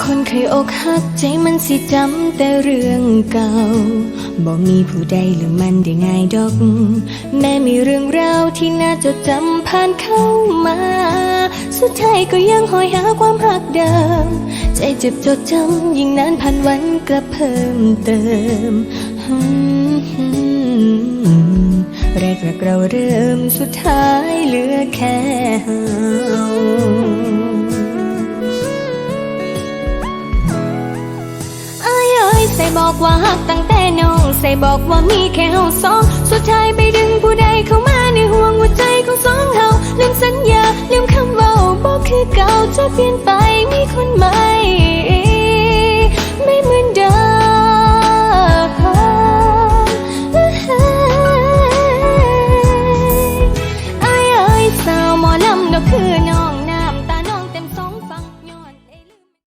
คนเคยอกหักใจมันสิจำแต่เรื่องเก่าบอกมีผู้ใดลืมมันได้ง่ายดอก แม้มีเรื่องราวที่น่าจดจำผ่านเข้ามา สุดท้ายก็ยังหอยหาความหักเดิม ใจเจ็บจดจำยิ่งนานผ่านวันกลับเพิ่มเติมแรกรักเราเริ่มสุดท้ายเหลือแค่เฮา ส่บอกว่าหักตั้งแต่น้อง ใส่บอกว่ามีแค่เฮาสองสุดท้ายไปดึงผู้ใดเข้ามาในห่วงหัวใจของสองเฮาลืมสัญญาลืมคำเว้าบอกคือเก่าจะเปลี่ยนไปมีคนใหม่ไม่เหมือนเดิมไอ้ไอ้สาวหมอลำก็คือ